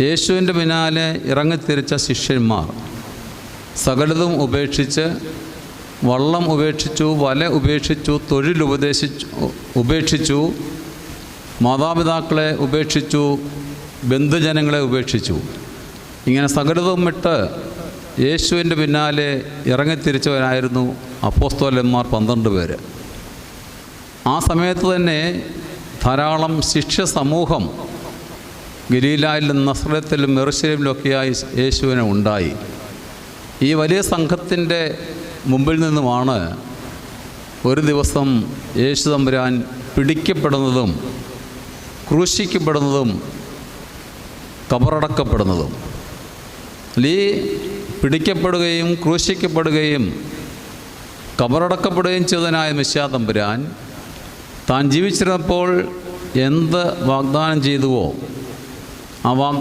യേശുവിന്റെ പിന്നാലെ ഇറങ്ങിത്തിരിച്ച ശിഷ്യന്മാർ സകലതും ഉപേക്ഷിച്ച് വള്ളം ഉപേക്ഷിച്ചു വല ഉപേക്ഷിച്ചു തൊഴിൽ ഉപദേശിച്ചു ഉപേക്ഷിച്ചു മാതാപിതാക്കളെ ഉപേക്ഷിച്ചു ബന്ധുജനങ്ങളെ ഉപേക്ഷിച്ചു. ഇങ്ങനെ സകലതും വിട്ട് യേശുവിന്റെ പിന്നാലെ ഇറങ്ങിത്തിരിച്ചവരായിരുന്നു അപ്പോസ്തോലന്മാർ പന്ത്രണ്ട് പേര്. ആ സമയത്ത് തന്നെ ധാരാളം ശിഷ്യ സമൂഹം ഗലീലായിലും നസ്രത്തിലും മെറുശലേമിലൊക്കെയായി യേശുവിനെ ഉണ്ടായി. ഈ വലിയ സംഘത്തിന്റെ മുമ്പിൽ നിന്നുമാണ് ഒരു ദിവസം യേശു തമ്പുരാൻ പിടിക്കപ്പെടുന്നതും ക്രൂശിക്കപ്പെടുന്നതും കബറടക്കപ്പെടുന്നതും. ഈ പിടിക്കപ്പെടുകയും ക്രൂശിക്കപ്പെടുകയും കബറടക്കപ്പെടുകയും ചെയ്തതിനായ മിശ്യാ തമ്പുരാൻ താൻ ജീവിച്ചിരുന്നപ്പോൾ എന്ത് വാഗ്ദാനം ചെയ്തുവോ ആ വാഗ്